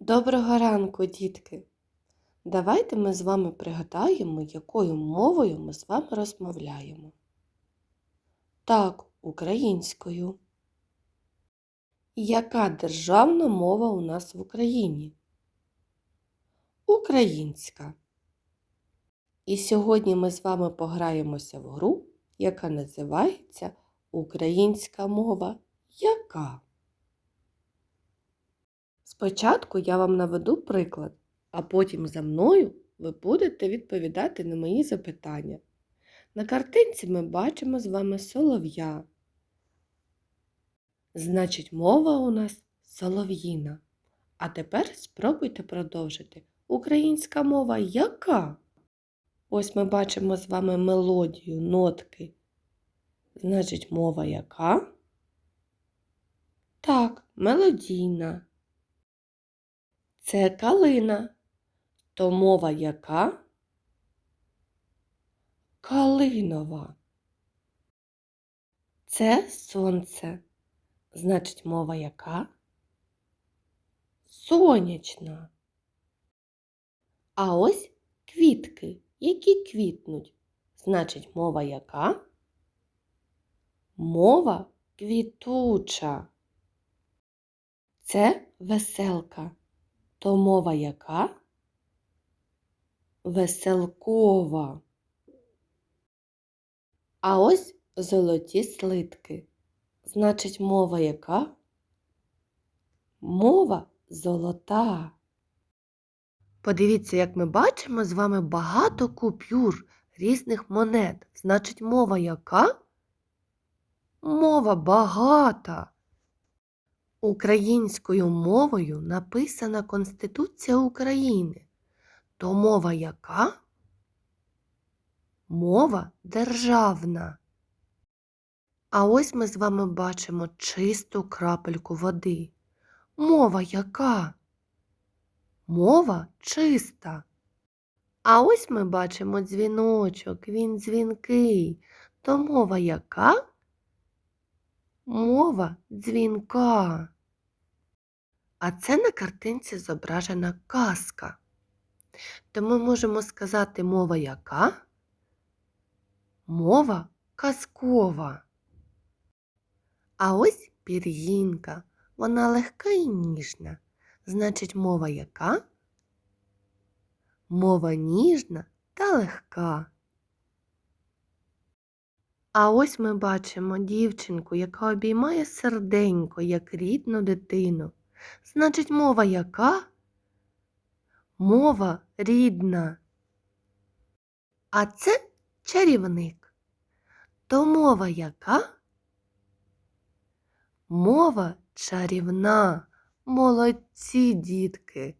Доброго ранку, дітки! Давайте ми з вами пригадаємо, якою мовою ми з вами розмовляємо. Так, українською. Яка державна мова у нас в Україні? Українська. І сьогодні ми з вами пограємося в гру, яка називається Українська мова яка? Спочатку я вам наведу приклад, а потім за мною ви будете відповідати на мої запитання. На картинці ми бачимо з вами солов'я. Значить, мова у нас солов'їна. А тепер спробуйте продовжити. Українська мова яка? Ось ми бачимо з вами мелодію, нотки. Значить, мова яка? Так, мелодійна. Це калина. То мова яка? Калинова. Це сонце. Значить, мова яка? Сонячна. А ось квітки, які квітнуть. Значить, мова яка? Мова квітуча. Це веселка. То мова яка? Веселкова. А ось золоті слитки. Значить, мова яка? Мова золота. Подивіться, як ми бачимо з вами багато купюр різних монет. Значить, мова яка? Мова багата. Українською мовою написана Конституція України. То мова яка? Мова державна. А ось ми з вами бачимо чисту крапельку води. Мова яка? Мова чиста. А ось ми бачимо дзвіночок, він дзвінкий. То мова яка? Мова дзвінка. А це на картинці зображена казка. То ми можемо сказати мова яка? Мова казкова. А ось пір'їнка. Вона легка і ніжна. Значить, мова яка? Мова ніжна та легка. А ось ми бачимо дівчинку, яка обіймає серденько, як рідну дитину. Значить, мова яка? Мова рідна. А це чарівник. То мова яка? Мова чарівна. Молодці, дітки.